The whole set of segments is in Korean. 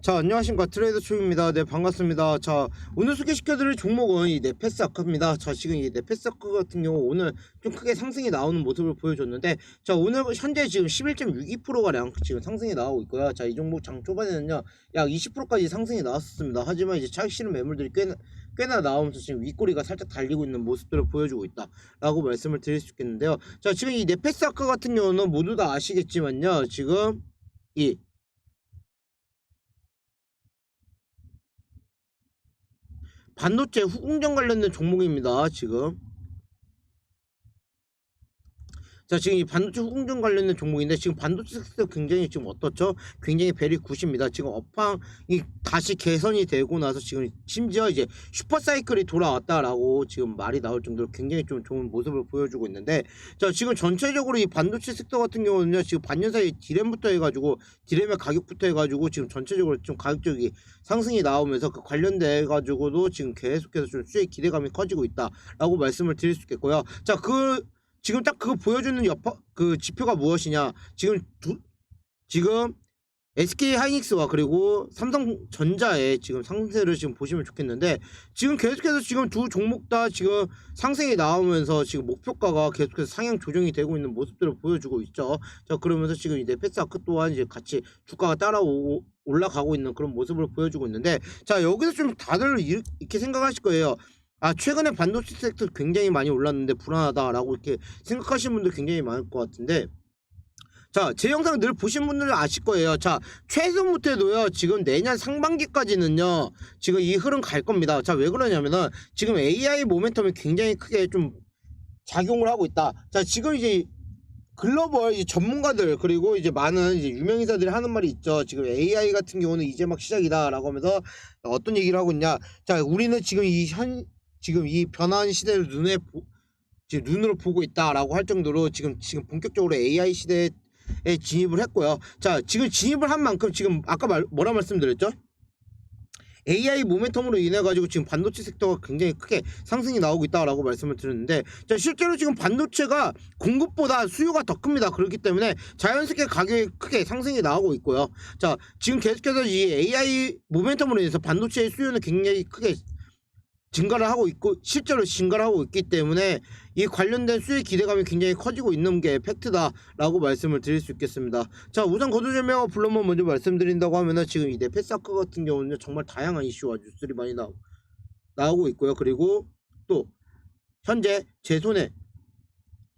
자 안녕하십니까. 트레이더 초입니다. 네 반갑습니다. 자 오늘 소개시켜드릴 종목은 이 네페스아크입니다. 자 지금 이 네페스아크 같은 경우 오늘 좀 크게 상승이 나오는 모습을 보여줬는데 자 오늘 현재 지금 11.62%가량 지금 상승이 나오고 있고요. 자 이 종목 장 초반에는요 약 20%까지 상승이 나왔었습니다. 하지만 이제 차익 실은 매물들이 꽤나, 꽤나 나오면서 지금 윗꼬리가 살짝 달리고 있는 모습들을 보여주고 있다 라고 말씀을 드릴 수 있겠는데요. 자 지금 이 네페스아크 같은 경우는 모두 다 아시겠지만요 지금 이 반도체 후공정 관련된 종목입니다. 지금. 자, 지금 이 반도체 후공정 관련된 종목인데 지금 반도체 섹터 굉장히 지금 어떻죠? 굉장히 벨이 굿입니다. 지금 업황이 다시 개선이 되고 나서 지금 심지어 이제 슈퍼 사이클이 돌아왔다라고 지금 말이 나올 정도로 굉장히 좀 좋은 모습을 보여주고 있는데 자, 지금 전체적으로 이 반도체 섹터 같은 경우는요. 지금 반년 사이 디램부터 해 가지고 디램의 가격부터 해 가지고 지금 전체적으로 좀 가격적이 상승이 나오면서 그 관련돼 가지고도 지금 계속해서 좀 수익 기대감이 커지고 있다라고 말씀을 드릴 수 있겠고요. 자, 그 지금 딱 그거 보여주는 여파 그 지표가 무엇이냐? 지금 두 지금 SK 하이닉스와 그리고 삼성전자의 지금 상세를 지금 보시면 좋겠는데 지금 계속해서 지금 두 종목 다 지금 상승이 나오면서 지금 목표가가 계속해서 상향 조정이 되고 있는 모습들을 보여주고 있죠. 자 그러면서 지금 이제 패스아크 또한 이제 같이 주가가 따라오고 올라가고 있는 그런 모습을 보여주고 있는데 자 여기서 좀 다들 이- 이렇게 생각하실 거예요. 아 최근에 반도체 섹터 굉장히 많이 올랐는데 불안하다라고 이렇게 생각하시는 분들 굉장히 많을 것 같은데 자 제 영상 늘 보신 분들은 아실 거예요 자 최소부터도요 지금 내년 상반기까지는요 지금 이 흐름 갈 겁니다 자 왜 그러냐면은 지금 AI 모멘텀이 굉장히 크게 좀 작용을 하고 있다 자 지금 이제 글로벌 이제 전문가들 그리고 이제 많은 이제 유명인사들이 하는 말이 있죠. 지금 AI 같은 경우는 이제 막 시작이다라고 하면서 어떤 얘기를 하고 있냐. 자, 우리는 지금 이 현 지금 이 변화한 시대를 눈에 보, 지금 눈으로 보고 있다라고 할 정도로 지금 지금 본격적으로 AI 시대에 진입을 했고요. 자, 지금 진입을 한 만큼 지금 아까 말, 뭐라 말씀드렸죠? AI 모멘텀으로 인해 가지고 지금 반도체 섹터가 굉장히 크게 상승이 나오고 있다라고 말씀을 드렸는데 자 실제로 지금 반도체가 공급보다 수요가 더 큽니다 그렇기 때문에 자연스럽게 가격이 크게 상승이 나오고 있고요 자 지금 계속해서 이 AI 모멘텀으로 인해서 반도체의 수요는 굉장히 크게 증가를 하고 있고 실제로 증가를 하고 있기 때문에 이 관련된 수익 기대감이 굉장히 커지고 있는 게 팩트다라고 말씀을 드릴 수 있겠습니다. 자 우선 거두절명과 블럼만 먼저 말씀드린다고 하면은 지금 이 네페사크 같은 경우는 정말 다양한 이슈와 뉴스들이 많이 나오, 나오고 있고요. 그리고 또 현재 제 손에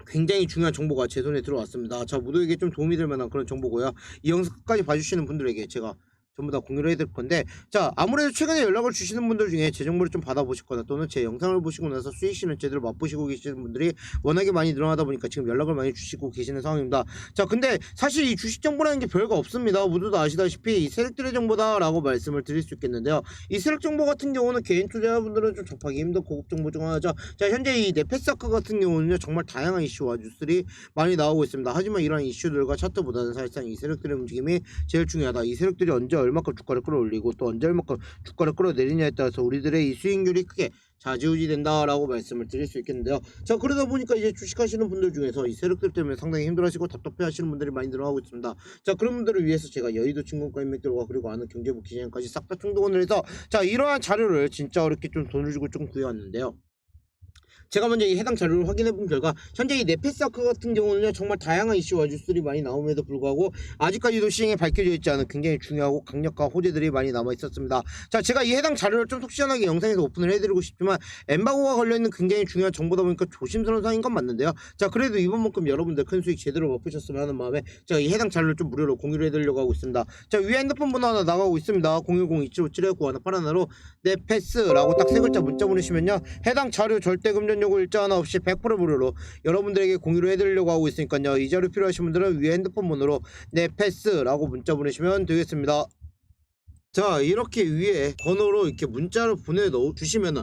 굉장히 중요한 정보가 제 손에 들어왔습니다. 자 모두에게 좀 도움이 될 만한 그런 정보고요. 이 영상 끝까지 봐주시는 분들에게 제가 전부 다 공유를 해드릴 건데 자 아무래도 최근에 연락을 주시는 분들 중에 제 정보를 좀 받아보시거나 또는 제 영상을 보시고 나서 수익 실은 제대로 맛보시고 계시는 분들이 워낙에 많이 늘어나다 보니까 지금 연락을 많이 주시고 계시는 상황입니다. 자 근데 사실 이 주식 정보라는 게 별거 없습니다. 모두 다 아시다시피 이 세력들의 정보다라고 말씀을 드릴 수 있겠는데요. 이 세력 정보 같은 경우는 개인 투자자분들은 좀 접하기 힘든 고급 정보 중 하나죠. 자 현재 이 네페사크 같은 경우는요 정말 다양한 이슈와 뉴스들이 많이 나오고 있습니다. 하지만 이러한 이슈들과 차트보다는 사실상 이 세력들의 움직임이 제일 중요하다. 이 세력들이 언제 얼마큼 주가를 끌어올리고 또 언제 얼마큼 주가를 끌어내리냐에 따라서 우리들의 이 수익률이 크게 좌지우지 된다라고 말씀을 드릴 수 있겠는데요. 자 그러다 보니까 이제 주식하시는 분들 중에서 이 세력들 때문에 상당히 힘들어하시고 답답해하시는 분들이 많이 늘어나고 있습니다. 자 그런 분들을 위해서 제가 여의도 증권가 인맥들과 그리고 아는 경제부 기자님까지 싹 다 총동원을 해서 자 이러한 자료를 진짜 어렵게 좀 돈을 주고 좀 구해왔는데요. 제가 먼저 이 해당 자료를 확인해 본 결과 현재 이 네페사크 같은 경우는요 정말 다양한 이슈와 뉴스들이 많이 나옴에도 불구하고 아직까지도 시행에 밝혀져 있지 않은 굉장히 중요하고 강력한 호재들이 많이 남아 있었습니다. 자 제가 이 해당 자료를 좀 속 시원하게 영상에서 오픈을 해드리고 싶지만 엠바고가 걸려있는 굉장히 중요한 정보다 보니까 조심스러운 상인 건 맞는데요. 자 그래도 이번만큼 여러분들 큰 수익 제대로 맛보셨으면 하는 마음에 제가 이 해당 자료를 좀 무료로 공유를 해드리려고 하고 있습니다. 자 위에 핸드폰 번호 하나 나가고 있습니다. 010-2757-9181로 네패스라고 딱 세 글자 문자 보내시면요 해당 자료 절대 금전 요구 일자 없이 100% 무료로 여러분들에게 공유를 해드리려고 하고 있으니까요 이 자료 필요하신 분들은 위에 핸드폰 번호로 네패스라고 문자 보내시면 되겠습니다. 자 이렇게 위에 번호로 이렇게 문자를 보내 넣어 주시면은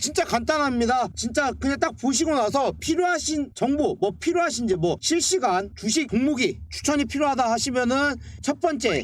진짜 간단합니다. 진짜 그냥 딱 보시고 나서 필요하신 정보 뭐 필요하신지 뭐 실시간 주식 종목이 추천이 필요하다 하시면은 첫 번째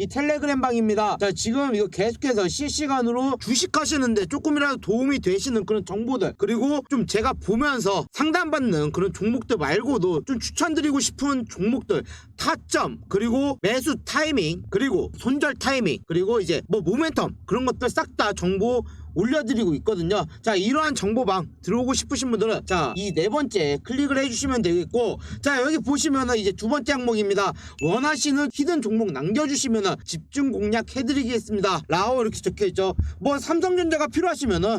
이 텔레그램 방입니다. 자, 지금 이거 계속해서 실시간으로 주식하시는데 조금이라도 도움이 되시는 그런 정보들 그리고 좀 제가 보면서 상담받는 그런 종목들 말고도 좀 추천드리고 싶은 종목들 타점 그리고 매수 타이밍 그리고 손절 타이밍 그리고 이제 뭐 모멘텀 그런 것들 싹 다 정보 올려드리고 있거든요. 자, 이러한 정보방 들어오고 싶으신 분들은 자, 이 네 번째 클릭을 해주시면 되겠고, 자, 여기 보시면은 이제 두 번째 항목입니다. 원하시는 히든 종목 남겨주시면은 집중 공략 해드리겠습니다. 라고 이렇게 적혀 있죠. 뭐 삼성전자가 필요하시면은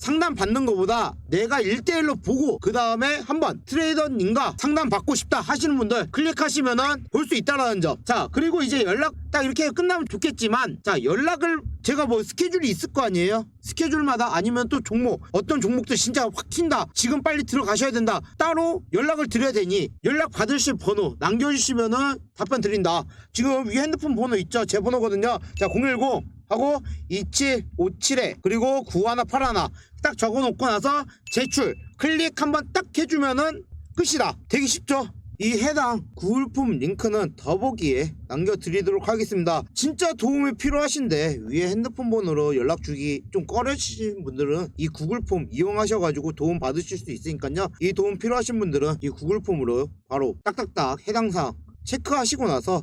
상담 받는 것보다 내가 1대1로 보고 그 다음에 한번 트레이더님과 상담 받고 싶다 하시는 분들 클릭하시면은 볼 수 있다라는 점. 자 그리고 이제 연락 딱 이렇게 끝나면 좋겠지만 자 연락을 제가 뭐 스케줄이 있을 거 아니에요? 스케줄마다 아니면 또 종목 어떤 종목도 진짜 확 튄다 지금 빨리 들어가셔야 된다 따로 연락을 드려야 되니 연락 받으실 번호 남겨주시면은 답변 드린다 지금 위 핸드폰 번호 있죠 제 번호거든요 자010 하고 2757에 그리고 9181딱 적어놓고 나서 제출 클릭 한번 딱 해주면은 끝이다. 되게 쉽죠? 이 해당 구글폼 링크는 더보기에 남겨드리도록 하겠습니다. 진짜 도움이 필요하신데 위에 핸드폰 번호로 연락 주기 좀 꺼려지신 분들은 이 구글폼 이용하셔가지고 도움 받으실 수 있으니까요. 이 도움 필요하신 분들은 이 구글폼으로 바로 딱딱딱 해당 사항 체크하시고 나서